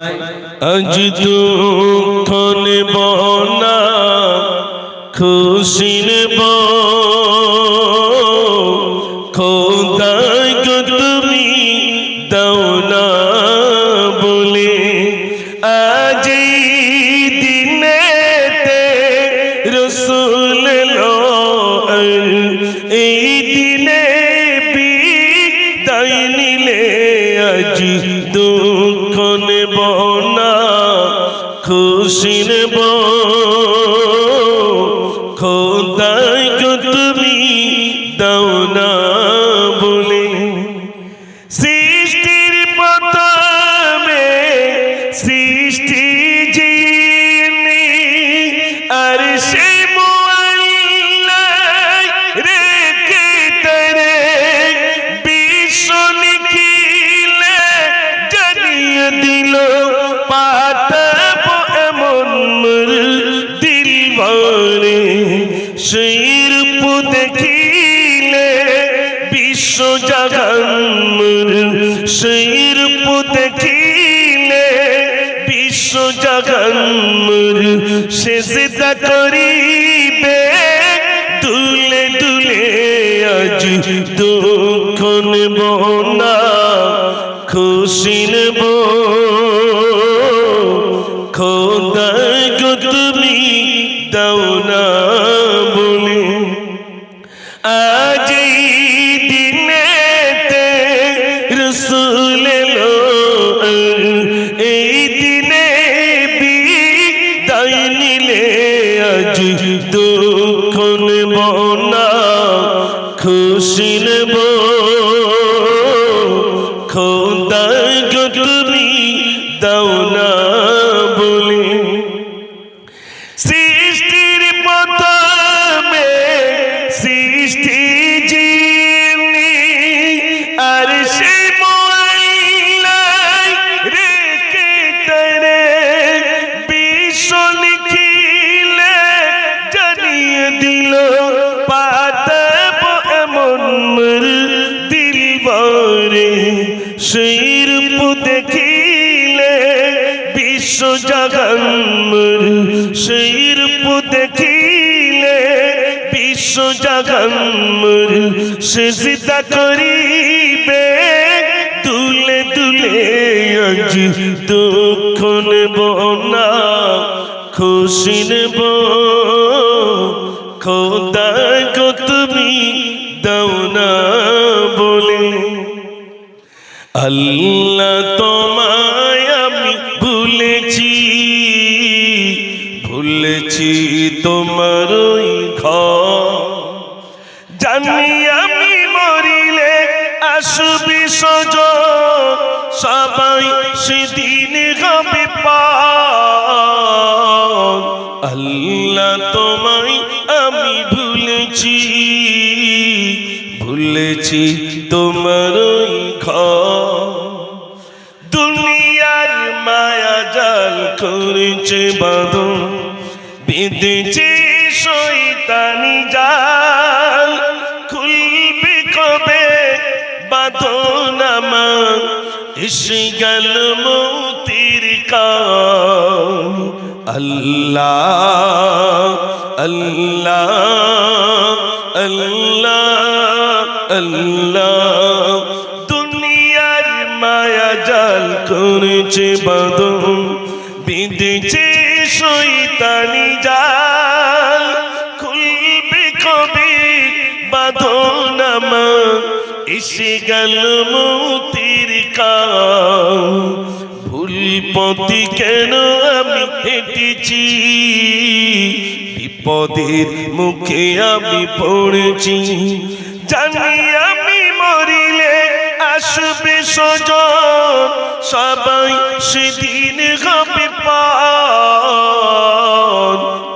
আজ দুঃখ নেব না খুশি নেব। খোদাই গো তুমি দাও না এই খুশি নেব দেখিলে বিশ্ব জাগান সেই রূপ দেখিলে বিশ্ব জাগান সে না খুশি নেব সে সিদ্ধা করিবে। দুলে দুলে আজ দুঃখ নেব না, খুশি নেব। খোদাই গো তুমি দাও না বলে। আল্লাহ তোমায় আমি ভুলেছি ভুলেছি তোমার আল্লাহ তোমায় আমি ভুলেছি ভুলেছি তোমার দুনিয়ার মায়া জাল করেছে বাঁধন, বেঁধেছে শৈতানি জাল। খুলবে কবে বাঁধন আমার? এসে গেল মতির কাম আল্লাহ আল্লাহ আল্লাহ আল্লাহ। দুনিয়ার মায়া জাল করেছে বাঁধন বিঁধেছে শৈতানি জাল। খুলবে কবে বাঁধন আমার এসে গেল মতির কাম পথে কেন আমি হেঁটেছি? বিপদের মুখে আমি পড়েছি। জানি আমি মরিলে আসবে সজন সবাই সেদিন হবে পান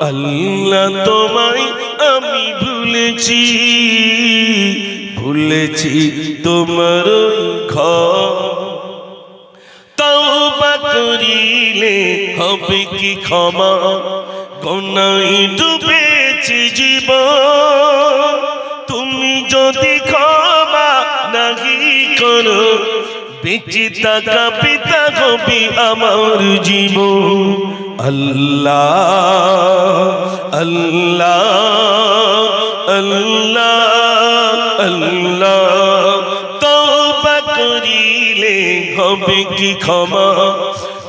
আল্লাহ তোমায় আমি ভুলেছি ভুলেছি তোমার হবে কি ক্ষমা? গনাই ডুবেছে জীব তুমি যদি ক্ষমা নাহি করো, বেঁচে থাকা পিতা কবি আমার জীবন। আল্লাহ আল্লাহ আল্লাহ আল্লাহ। তওবা করিলে হবে কি ক্ষমা?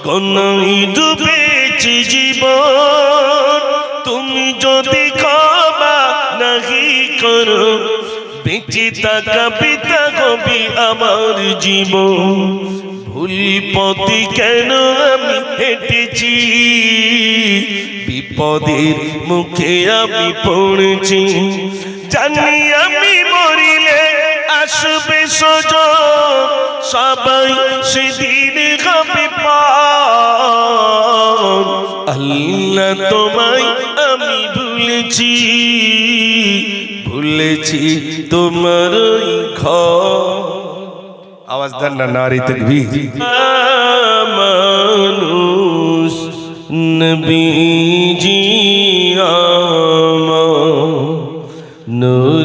কোনাই ডুবেছে জীবন, তুমি যদি ক্ষমা নাহি করো, বেঁচে থাকা পিতা কবি আমার জীবন। ভুল কেন আমি হেঁটেছি? বিপদের মুখে আমি পড়েছি। জানি আমি মরিলে আসবে সজ সবাই সেদিন হবে পার আল্লাহ তোমায় আমি ভুলেছি ভুলেছি তোমার ঘর। আওয়াজ দেন না নারী তকবীর। মানুষ নবীজি নূরের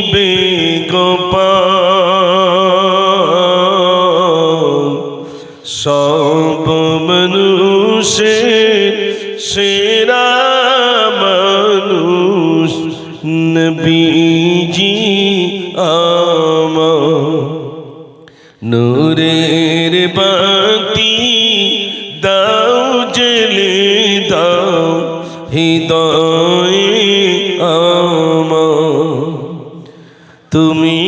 সব মানুষের সেরা মানুষ। নবীজি আমার নূরের বাতি দাও জেলে দাও হৃদয় আমার। তুমি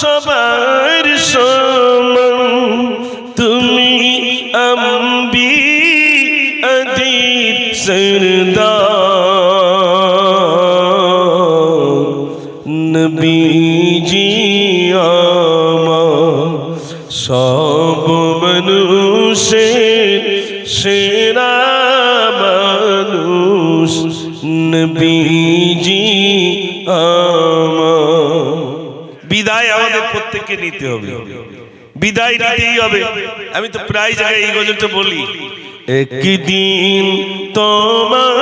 সবার সমান। তুমি আম্বি অদিত সরদার। নবীজি আমার সব মানুষের সেরা মানুষ। নবীজি আমাদের নিতে হবে। বিদায় নিতেই হবে। আমি তো প্রায় জায়গায় এই গজলটা বলি। একদিন তোমার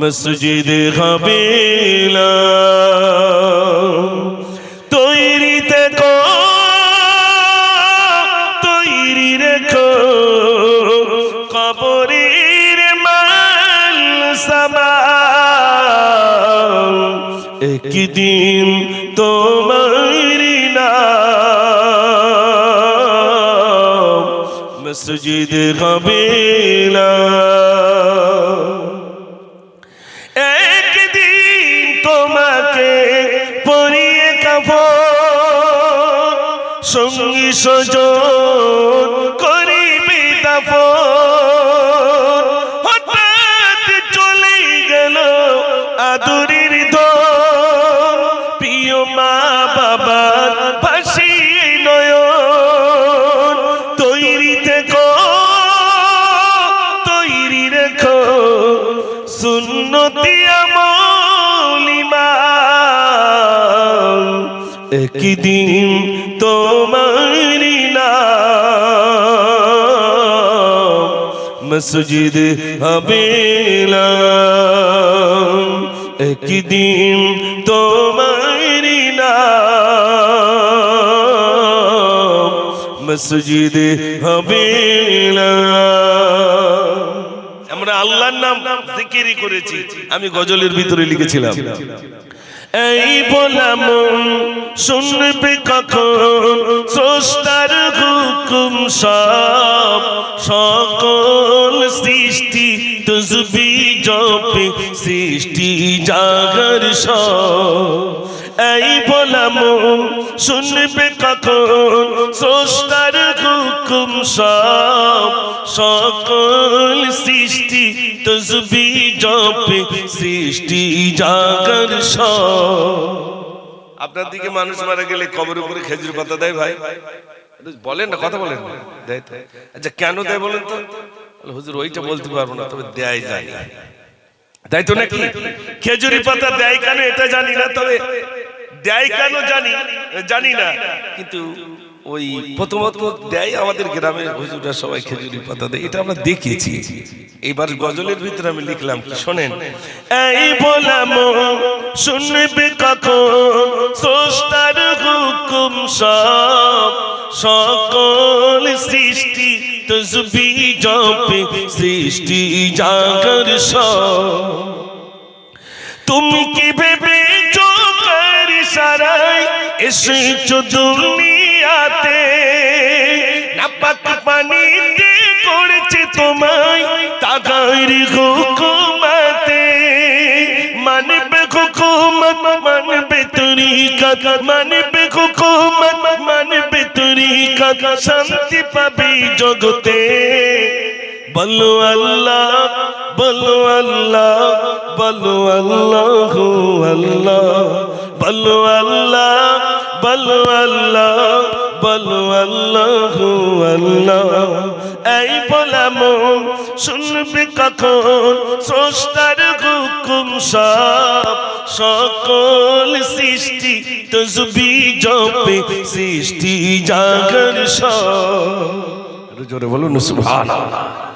মসজিদ হবেলা একদিন তোমার না মসজিদ একদিন তোমাকে পরিয়ে কাপ সঙ্গী সজন করিবে দাফ হঠাৎ চলে গেল আদরের একদিন তোমার মসজিদ হবেলা একদিন তোমার মসজিদ হবেলা আমরা আল্লাহর নাম জিকিরি করেছি। আমি গজলের ভিতরে লিখেছিলাম। এই বলাম শুনবে কখন? স্রষ্টার হুকুম সব সকল সৃষ্টি তুজবি জপে সৃষ্টি জাগর সব। এই বলাম শুনবে কখন স্রষ্টার হুকুম সব। সকল সৃষ্টি তসবি জপে, সৃষ্টি জাগর সব। আপনার দিকে মানুষ মারা গেলে কবর উপরে খেজুর পাতা দেয় ভাই? বলেন না, কথা বলেন। আচ্ছা কেন দেয় বলেন তো? হুজুর, ওইটা বলতে পারব না, তবে দেয় যায় তাই তো নাকি? খেজুরি পাতা দেয় কেন, এটা জানি না, তবে দেয় কেন জানি জানি না। কিন্তু ওই প্রথমত দেয় আমাদের গ্রামের হুজুরা সবাই খেজুরি পাতা দেয় এটা আমরা দেখেছি এবার গজলের ভিতরে আমি লিখলাম কি শোনেন? এই বলাম শুনবে কখন স্রষ্টার হুকুম সব সকল সৃষ্টি তসবি জপে সৃষ্টি জাগর সব। তুমি কি ভেবে এসেছ দুনিয়াতে নাপাক পানিতে করেছে তোমায় তাগার হুকুমাতে। মানবে হুকুমত, মানবে তরিকত, মানবে হুকুমত, মানবে তরিকত, শান্তি পাবে জগতে। বলো আল্লাহ বলো আল্লাহ বলো আল্লাহ আল্লাহ। বলো আল্লাহ বলো আল্লাহ বলো আল্লাহ আল্লাহ। এই বলাম শুনবে কখন? স্রষ্টার হুকুম সব সকল সৃষ্টি, তসবি জপে সৃষ্টি জাগর সব। জোরে বলুন, সুবহানাল্লাহ।